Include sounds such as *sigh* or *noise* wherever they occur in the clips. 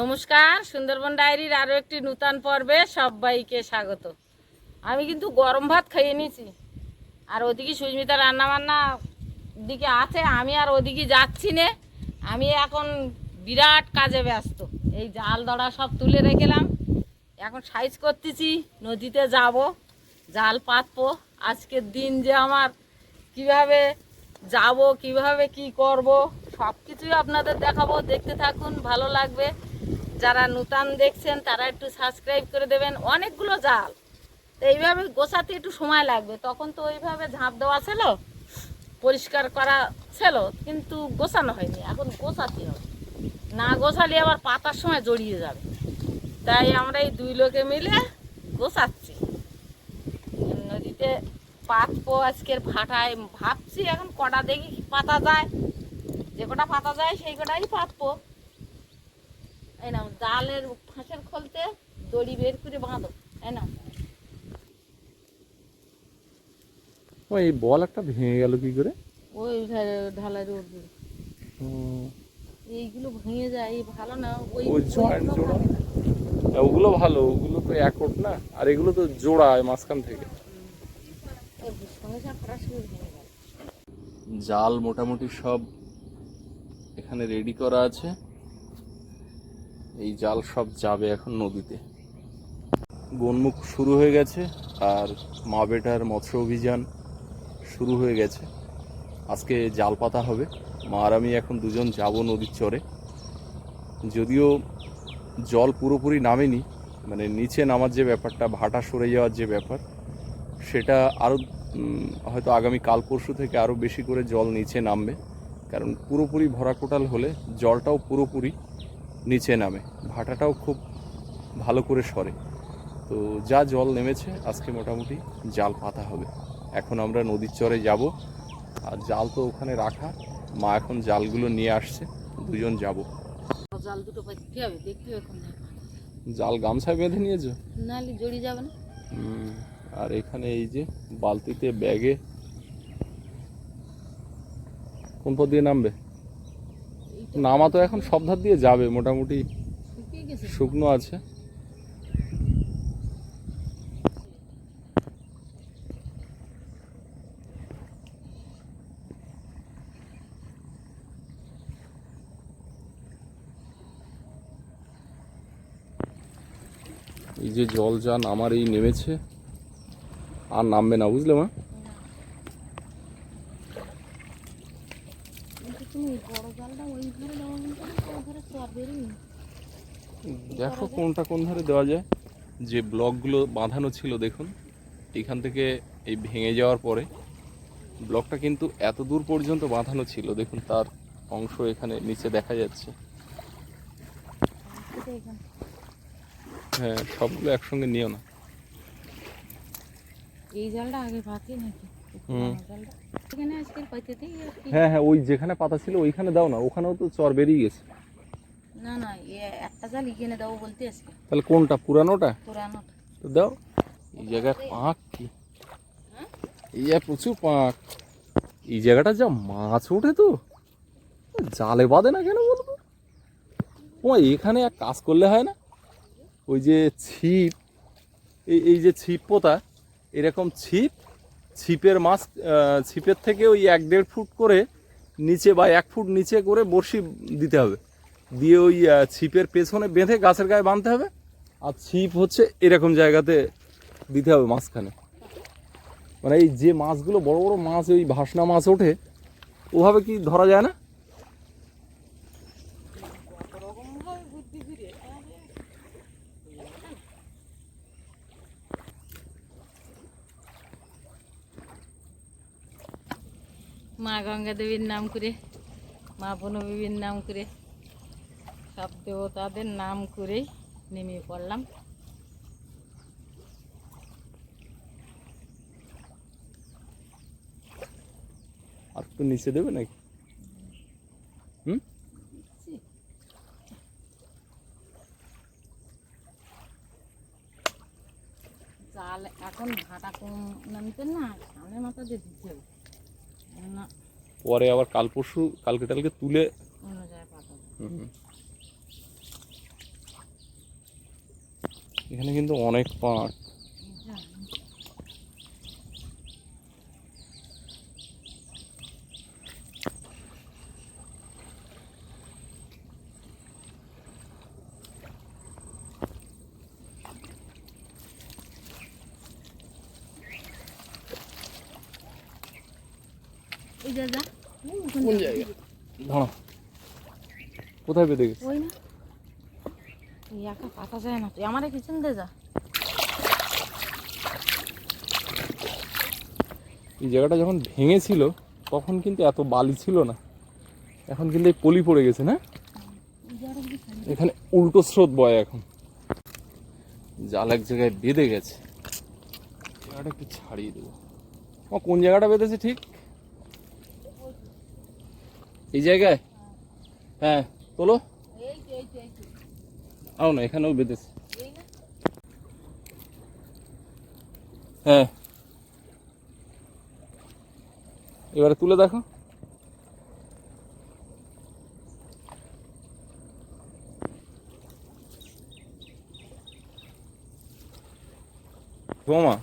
নমস্কার, সুন্দরবন ডায়েরির আরও একটি নূতন পর্বে সবাইকে স্বাগত। আমি কিন্তু গরম ভাত খাইয়ে নিয়েছি। আর ওদিকে সুস্মিতা রান্নাবান্না দিকে আছে, আমি আর ওদিকে যাচ্ছি না। আমি এখন বিরাট কাজে ব্যস্ত। এই জাল দড়া সব তুলে রেখেলাম। এখন সাইজ করতেছি, নদীতে যাব, জাল পাতবো। আজকের দিন যে আমার কীভাবে যাব, কীভাবে কি করব সব কিছুই আপনাদের দেখাবো। দেখতে থাকুন, ভালো লাগবে। যারা নূতন দেখছেন, তারা একটু সাবস্ক্রাইব করে দেবেন। অনেকগুলো জাল। তো এইভাবে গোছাতে একটু সময় লাগবে। তখন তো ওইভাবে ঝাঁপ দেওয়া ছিল, পরিষ্কার করা ছিল, কিন্তু গোছানো হয়নি। এখন গোছাতে হবে। না গোছালে আবার পাতার সময় জড়িয়ে যাবে। তাই আমরা এই দুই লোকে মিলে গোছাচ্ছি। নদীতে পাতবো আজকের ভাটায়। ভাবছি এখন কটা দেখি পাতা যায়। যে কটা পাতা যায়, সেই কটাই পাতবো। এই নাও জালের ফাঁসের খোলতে দড়ি বের করে বাঁধো এই নাও। ও এই বল একটা ভেঙে গেল কি করে? ওই ঢালাই উঠবে এইগুলো ভেঙে যায় এই ভালো না ওই ওই ওইগুলো জোড়া। ওগুলো ভালো ওগুলো তো একট না আর এগুলো তো জোড়ায় মাঝখান থেকে। ওই জাল মোটামুটি সব এখানে রেডি করা আছে। এই জাল সব যাবে এখন নদীতে। বনমুখ শুরু হয়ে গেছে আর মা বেটার মৎস্য অভিযান শুরু হয়ে গেছে। আজকে জাল পাতা হবে। মা আর আমি এখন দুজন যাব নদীর চরে। যদিও জল পুরোপুরি নামেনি মানে নিচে নামার যে ব্যাপারটা, ভাটা সরে যাওয়ার যে ব্যাপার, সেটা আরও হয়তো আগামী কাল পরশু থেকে আরও বেশি করে জল নিচে নামবে। কারণ পুরোপুরি ভরা কোটাল হলে জলটাও পুরোপুরি নিচে নামে। ভাটাটাও খুব ভালো করে সরে। তো যা জল নেমেছে আজকে মোটামুটি জাল পাতা হবে। এখন আমরা নদীর চরে যাব। আর জাল তো ওখানে রাখা। মা এখন জালগুলো নিয়ে আসছে। দুজন যাব। জাল দুটো পাইতে হবে দেখতে এখন জাল গামছায় বেঁধে নিয়েছো? জড়িয়ে যাবে না। আর এখানে এই যে বালতিতে ব্যাগে কোন পথ দিয়ে নামবে? নামা তো এখন সব ধার দিয়ে যাবে মোটামুটি শুকনো আছে। এই যে জল যান আমার এই নেমেছে আর নামবে না বুঝলে মা কিন্তু তুমি বড় জালটা ওই ধারে দেওয়া কিন্তু ওই ধারে চর বেরোই দেখো কোনটা কোন ধারে দেওয়া যায়? যে ব্লকগুলো বাঁধানো ছিল দেখুন এখান থেকে এই ভেঙে যাওয়ার পরে ব্লকটা কিন্তু এত দূর পর্যন্ত বাঁধানো ছিল দেখুন তার অংশ এখানে নিচে দেখা যাচ্ছে। হ্যাঁ সবগুলো একসঙ্গে নিও না। এই জালটা আগে পাতি নাকি? হ্যাঁ হ্যাঁ ওই যেখানে পাতা ছিল ওইখানে দাও না ওখানেও তো চর বেরিয়ে গেছে। না না একটা জাল এখানে দেবো বলতে আজকে। তাহলে কোনটা? পুরানোটা? পুরানোটা। তো দাও। এই জায়গায় পাঁক কি? এই জায়গায় প্রচুর পাঁক। এই জায়গাটা যা মাছ ওঠে তো। জালে বাঁধে না কেন বলব ও এখানে এক কাজ করলে হয় না? ওই যে ছিপ এই এই যে ছিপ পোতা এরকম ছিপ ছিপের মাছ ছিপের থেকে ওই এক দেড় ফুট করে নিচে বা এক ফুট নিচে করে বড়শি দিতে হবে। দিয়ে ওই ছিপের পেছনে বেঁধে গাছের গায়ে বাঁধতে হবে। আর ছিপ হচ্ছে এরকম জায়গাতে দিতে হবে মাঝখানে। মানে এই যে মাছগুলো, বড় বড় মাছ, ওই ভাসনা মাছ ওঠে, ওভাবে কি ধরা যায় না? মা গঙ্গা দেবীর নাম করে, মা বনবিবির নাম করে। সব দেবতাদের নাম করেই নেমে পড়লাম। আর একটু নিচে দেবে নাকি? হুম? জাল এখন ভাটা কম নামতে না সামনে মাথা দিয়ে দিতে হবে। না। পরে আবার কাল পরশু কালকে টালকে তুলে হুম, এখানে কিন্তু অনেক পাট। কোন জায়গা? কোথায় বেঁধে গেছে? একা পাতা যায় না, তুই আমারে দে যা। এই জায়গাটা যখন ভেঙেছিল, তখন কিন্তু এত বালি ছিল না। এখন কিন্তু এই পলি পড়ে গেছে, না? এখানে উল্টো স্রোত বয় এখন। জাল এক জায়গায় বেঁধে গেছে। জায়গাটা একটু ছাড়িয়ে দেবো। ও কোন জায়গাটা বেঁধেছে ঠিক? এই জায়গায়? হ্যাঁ তোলো এই তো, এই তো, এই তো। আও না, এখানেও বেঁধেছে। হ্যাঁ। এবারে তুলে দেখো। বোমা,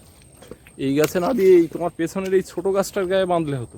এই গাছে না দিয়ে তোমার পেছনের এই ছোট গাছটার গায়ে বাঁধলে হতো?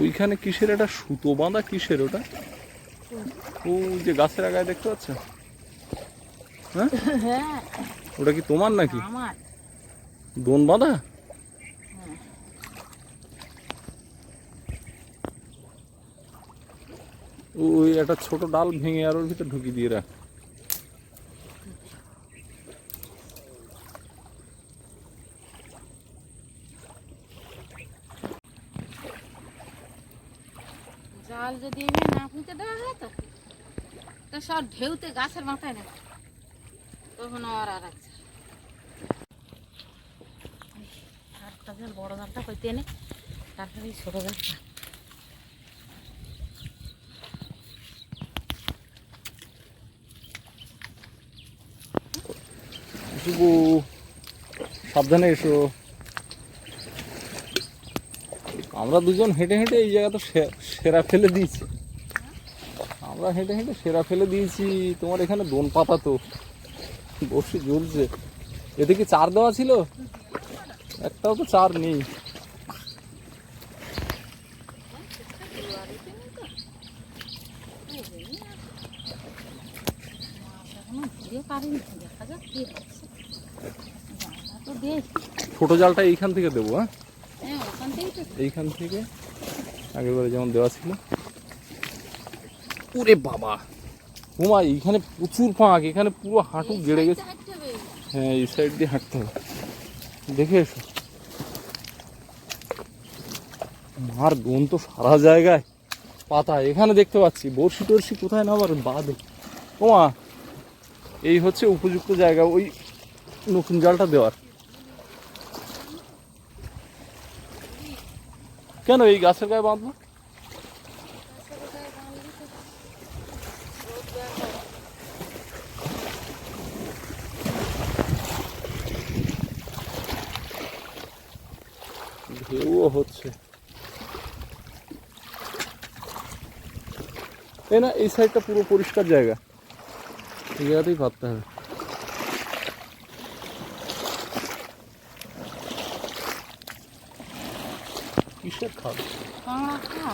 ওইখানে কিসের একটা সুতো বাঁধা কিসের ওটা? ও যে গাছের আগায় দেখতে পাচ্ছ? হ্যাঁ? ওটা কি তোমার নাকি? দোন বাঁধা? ওই একটা ছোট ডাল ভেঙে আর ওর ভিতর ঢুকিয়ে দিয়ে রাখ। জাল যদি না ফুঁকে দেওয়া হয় তো? তো সব ঢেউতে গাছের মাথায় না তখন আর আর আছে। বড় জালটা এনে, তারপরে জালটা সাবধানে এসো। আমরা দুজন হেঁটে হেঁটে এই জায়গা তো সেরা ফেলে দিয়েছি। আমরা হেঁটে হেঁটে সেরা ফেলে দিয়েছি। তোমার এখানে দোন পাতা তো। বসে জ্বলছে। এতে কি চার দেওয়া ছিল। একটাও তো চার নেই। ছোট জালটা এইখান থেকে দেবো হ্যাঁ? হ্যাঁ এইখান থেকে আগের বারে যেমন দেওয়া ছিল। ওরে বাবা। ওমা এইখানে প্রচুর ফাঁক এখানে পুরো হাঁটু গেড়ে গেছে। হ্যাঁ এই সাইড দিয়ে হাঁটতে হবে। দেখে এসো। মার বোন তো সারা জায়গায়। পাতা এখানে দেখতে পাচ্ছি। বড়শি টর্শি কোথায় না আবার বাদে ওমা এই হচ্ছে উপযুক্ত জায়গা ওই নতুন জালটা দেওয়ার। কেন এই গাছের গায়ে বাঁধবো ঢেউও হচ্ছে। এই না, এই সাইডটা পুরো পরিষ্কার জায়গা। এই জায়গাতেই পাততে হবে। কিসের খাবে কাঁকড়া খা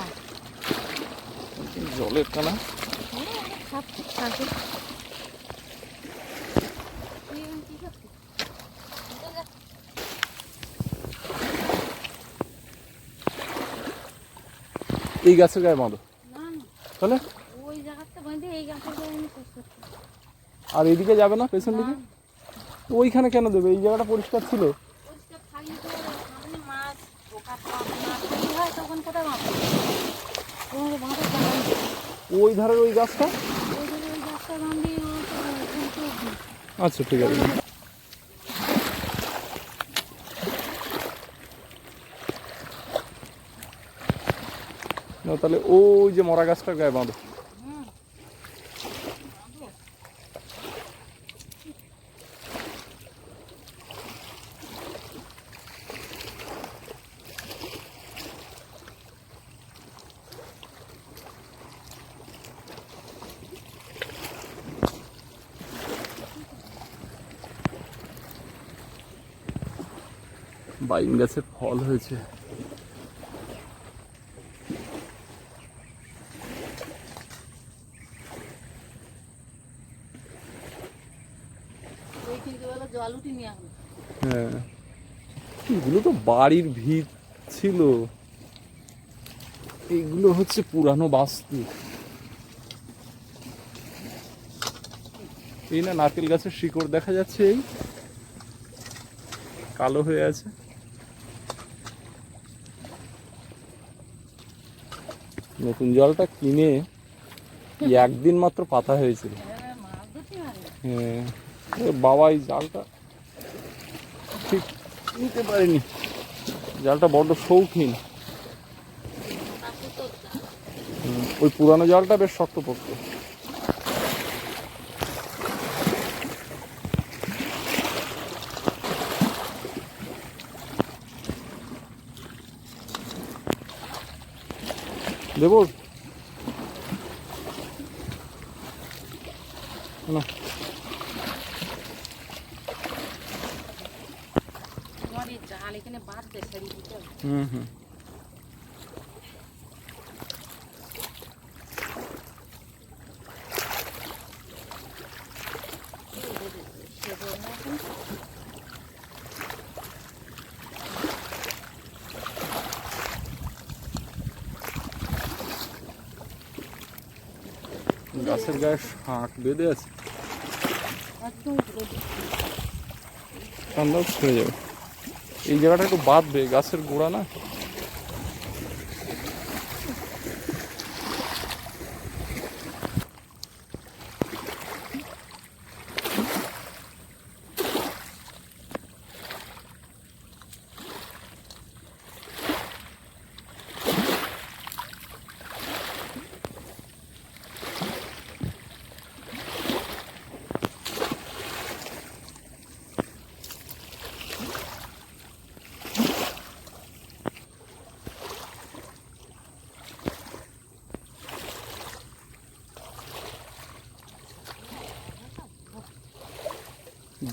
জলের কানা। এই গাছের গায়ে বাঁধো। তাহলে? আর এইদিকে যাবে না পেছন দিকে? ওইখানে কেন দেবে? এই জায়গাটা পরিষ্কার ছিল পরিষ্কার থাকলে তো সামনে মাছ পোকা পাপ মাছ কি হয় আছে ওখানে কোথায় বাঁধবে তোমাকে বাঁধা চালান ওই ধারের ওই গাছটা? আচ্ছা ঠিক আছে। তাহলে ওই যে মরা গাছটার গায়ে বাঁধো। বাইন গাছে ফল হয়েছে। হ্যাঁ। এগুলো তো বাড়ির ভিত ছিল। এগুলো হচ্ছে পুরানো বাস্তু। এই না নারকেল গাছের শিকড় দেখা যাচ্ছে এই। কালো হয়ে আছে। নতুন জলটা কিনে একদিন মাত্র পাতা হয়েছিল। হ্যাঁ, বাবা এই জালটা ঠিক নিতে পারিনি। জালটা বড্ড শৌখিন। ওই পুরানো জালটা বেশ শক্ত পড়তো দেবো না তোমার এই জাল এখানে বাঁধবে সারি দিতে হবে। হুম হুম সে বলল এখন, গাছের গায়ে শাঁখ বেঁধে আছে। ছেড়ে যাবে। এই জায়গাটা একটু বাঁধবে গাছের গোড়া না?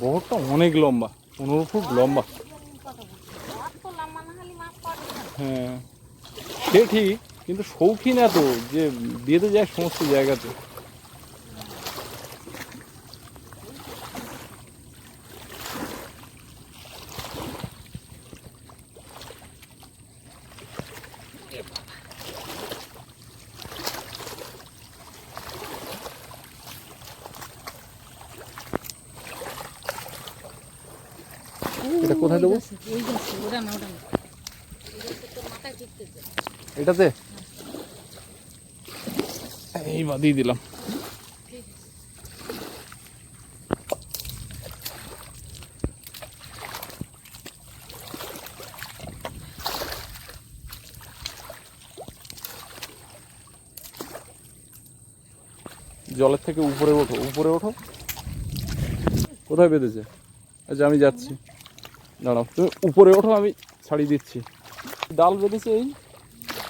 বহরটা অনেক লম্বা, পনেরো ফুট লম্বা। হ্যাঁ সে ঠিক, কিন্তু শৌখিন এত যে বিয়েতে যায় সমস্ত জায়গাতে কোথায় দেবো? এটাতে? এই বাদিয়ে দিলাম। জলের থেকে উপরে ওঠো উপরে ওঠো। কোথায় বেঁধেছে? আচ্ছা আমি যাচ্ছি। দাঁড়াও। তুমি উপরে ওঠো আমি ছাড়িয়ে দিচ্ছি। ডাল বেঁধেছে এই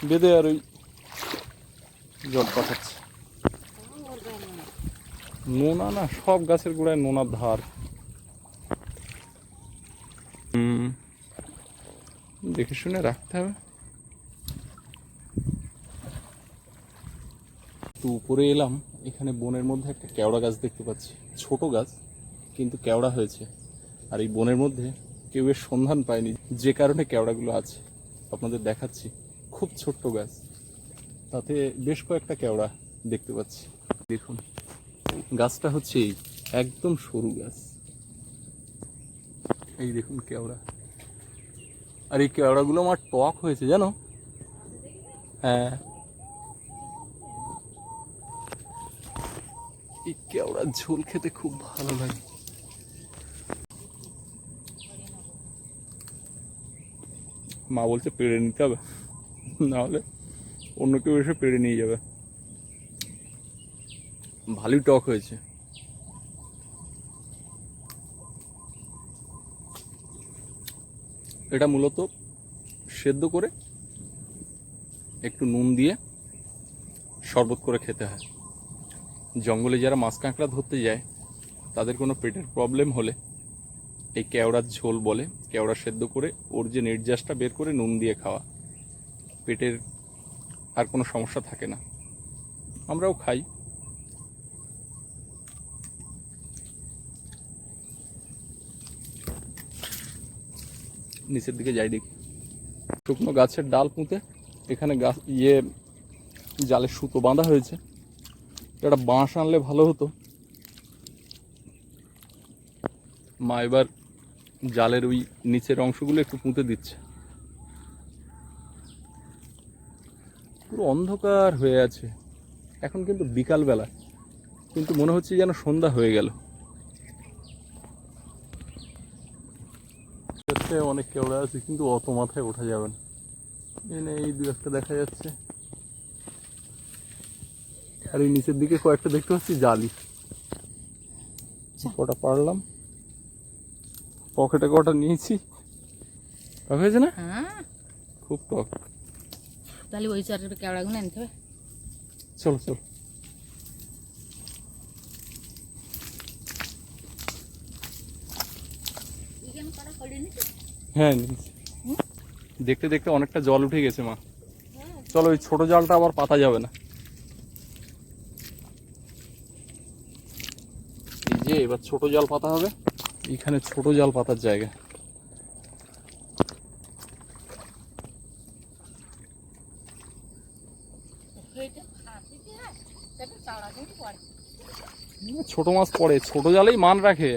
বেঁধে আর ওই জল পাঠাচ্ছে। নোনা না সব গাছের গোড়ায় নোনার ধার। দেখে শুনে রাখতে হবে। তো উপরে এলাম এখানে বনের মধ্যে একটা কেওড়া গাছ দেখতে পাচ্ছি। ছোট গাছ কিন্তু কেওড়া হয়েছে। আর এই বনের মধ্যে কেউ এর সন্ধান পায়নি। যে কারণে কেওড়াগুলো আছে আপনাদের দেখাচ্ছি। খুব ছোট্ট গাছ। তাতে বেশ কয়েকটা কেওড়া দেখতে পাচ্ছি। দেখুন, গাছটা হচ্ছে একদম সরু গাছ। এই দেখুন কেওড়া। আর এই কেওড়াগুলো আমার টক হয়েছে, জানো? হ্যাঁ। এই কেওড়ার ঝোল খেতে খুব ভালো লাগে। মা বলছে পেড়ে নিতে হবে। নাহলে অন্য কেউ এসে পেড়ে নিয়ে যাবে। ভালোই টক হয়েছে। এটা মূলত সেদ্ধ করে একটু নুন দিয়ে শরবত করে খেতে হয়। জঙ্গলে যারা মাছ কাঁকড়া ধরতে যায়, তাদের কোনো পেটের প্রবলেম হলে এই কেওড়ার ঝোল বলে, কেওড়া সেদ্ধ করে ওর যে নির্যাসটা বের করে নুন দিয়ে খাওয়া, পেটের আর কোনো সমস্যা থাকে না। আমরাও খাই। নিচের দিকে যাই দেখি। শুকনো গাছের ডাল পুঁতে এখানে গাছ ইয়ে জালে সুতো বাঁধা হয়েছে। একটা বাঁশ আনলে ভালো হতো। মা এবার জালের ওই নিচের অংশগুলো একটু পুঁতে দিচ্ছে। পুরো অন্ধকার হয়ে আছে। এখন কিন্তু বিকালবেলা। কিন্তু মনে হচ্ছে যেন সন্ধ্যা হয়ে গেল। অনেক কেওড়া আছে কিন্তু অত মাথায় ওঠা যাবে না। এই এই দু একটা দেখা যাচ্ছে। আর এই নিচের দিকে কয়েকটা দেখতে পাচ্ছি জালি। কটা পারলাম। পকেটে কটা নিয়েছি। টক হয়েছে না? হ্যাঁ। খুব টক। তাহলে ওই চারটে কেওড়াগুলো আনতে হবে। চলো চলো। হ্যাঁ দেখতে দেখতে অনেকটা জল উঠে গেছে মা। চলো ওই ছোট জালটা আবার পাতা যাবে না। এই যে এবার ছোট জাল পাতা হবে। এখানে ছোট জাল পাতার জায়গা। ছোট মাছ পড়ে, ছোট জালেই মান রাখে।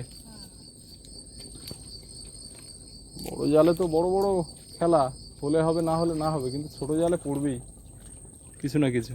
বড় জালে তো বড় বড় খেলা, হলে হবে না হলে না হবে, কিন্তু ছোট জালে পড়বেই, কিছু না কিছু।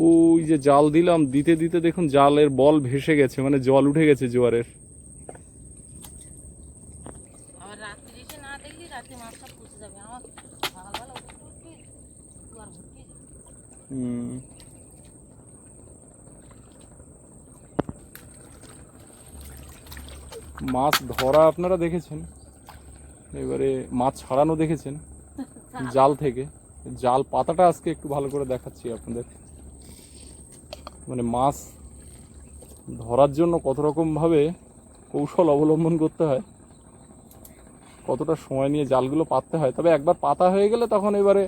ওই যে জাল দিলাম দিতে দিতে দেখুন জালের বল ভেসে গেছে মানে জল উঠে গেছে জোয়ারের। হুম। মাছ ধরা আপনারা দেখেছেন? এবারে মাছ ছাড়ানো দেখেছেন? *laughs* জাল থেকে। জাল পাতাটা আজকে একটু ভালো করে দেখাচ্ছি আপনাদের। মানে মাছ ধরার জন্য কত রকম ভাবে কৌশল অবলম্বন করতে হয় কতটা সময় নিয়ে জালগুলো পাততে হয় তবে একবার পাতা হয়ে গেলে তখন এবারে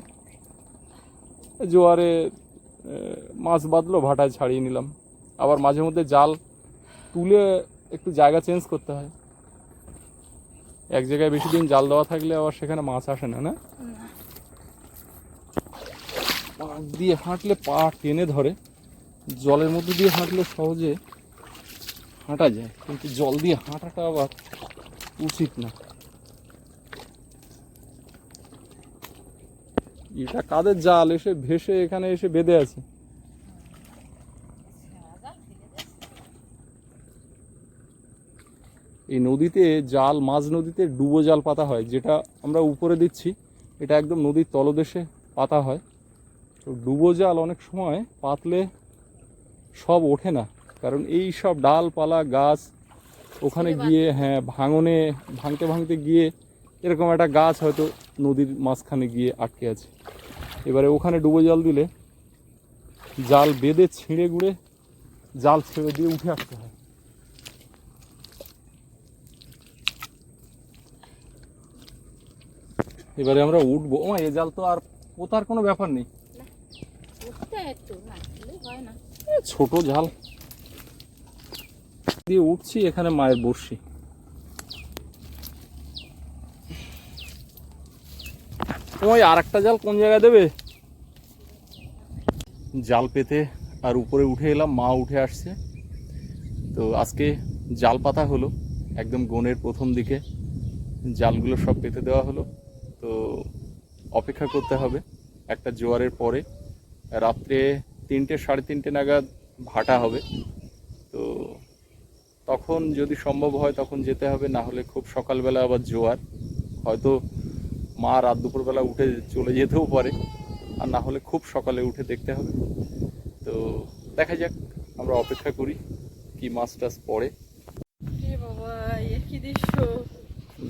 জোয়ারে মাছ বাঁধলো ভাটায় ছাড়িয়ে নিলাম। আবার মাঝে মধ্যে জাল তুলে একটু জায়গা চেঞ্জ করতে হয়। এক জায়গায় বেশি দিন জাল দেওয়া থাকলে আবার সেখানে মাছ আসে না না? পাক দিয়ে হাঁটলে পা টেনে ধরে। জলের মধ্যে দিয়ে হাঁটলে সহজে হাঁটা যায়, কিন্তু জল দিয়ে হাঁটাটা আবার উচিত না। এটা কাদের জাল? এসে ভেসে এখানে এসে বেঁধে আছে। এই নদীতে জাল, মাঝ নদীতে ডুবো জাল পাতা হয়, যেটা আমরা উপরে দিচ্ছি। এটা একদম নদীর তলদেশে পাতা হয়। তো ডুবো জাল অনেক সময় পাতলে সব ওঠে না। কারণ এই সব ডালপালা গাছ ওখানে গিয়ে হ্যাঁ ভাঙনে ভাঙতে ভাঙতে গিয়ে এরকম একটা গাছ হয়তো নদীর মাঝখানে গিয়ে আটকে আছে। এবারে ওখানে ডুবো জল দিলে জাল বেঁধে ছিঁড়ে গুঁড়ে জাল ছেড়ে দিয়ে উঠে আসতে হয়। এবারে আমরা উঠবো। ও এ জাল তো আর পোতার কোনো ব্যাপার নেই উঠতে একটু না উঠলে হয় না এ, ছোট জাল দিয়ে উঠছি, এখানে মায়ের বসছি ওই আর একটা জাল কোন জায়গায় দেবে? জাল পেতে আর উপরে উঠে এলাম, মা উঠে আসছে। তো আজকে জাল পাতা হলো, একদম গনের প্রথম দিকে। জালগুলো সব পেতে দেওয়া হলো। তো অপেক্ষা করতে হবে, একটা জোয়ারের পরে। রাত্রে তিনটে সাড়ে তিনটে নাগাদ ভাটা হবে। তো তখন যদি সম্ভব হয় তখন যেতে হবে না হলে খুব সকালবেলা আবার জোয়ার। হয়তো মা রাত দুপুরবেলা উঠে চলে যেতেও পারে আর না হলে খুব সকালে উঠে দেখতে হবে। তো দেখা যাক আমরা অপেক্ষা করি কি মাছ টাছ পড়ে।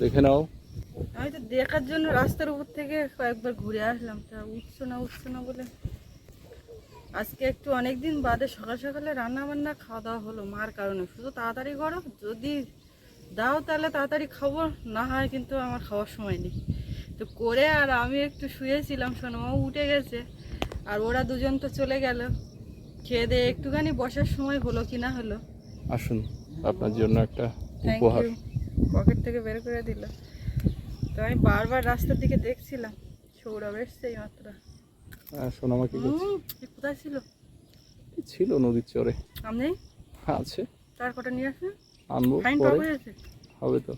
দেখে নাও। আমি তো দেখার জন্য রাস্তার উপর থেকে কয়েকবার ঘুরে আসলাম তা উঠছো না উঠছো না বলে। আজকে একটু অনেক দিন বাদে সকাল সকালে রান্না বান্না খাওয়া দাওয়া হলো মার কারণে। শুধু তাড়াতাড়ি করো যদি দাও তাহলে তাড়াতাড়ি খাব না হয় কিন্তু আমার খাওয়ার সময় নেই। তো করে আর আমি একটু শুয়েছিলাম সোনামাও উঠে গেছে আর ওরা দুজন তো চলে গেল। খেয়ে দিয়ে একটুখানি বসার সময় হলো কি না হলো। আসুন আপনার জন্য একটা থ্যাংক উপহার। ইউ পকেট থেকে বের করে দিল। তো আমি বারবার রাস্তার দিকে দেখছিলাম সৌরভ এসছে এই মাত্র। সোনামা কি করছে কোথায় ছিল? ছিল নদীর চরে। আপনি আছে। তার কটা নিয়ে আসেন আনব পরে। হবে তো।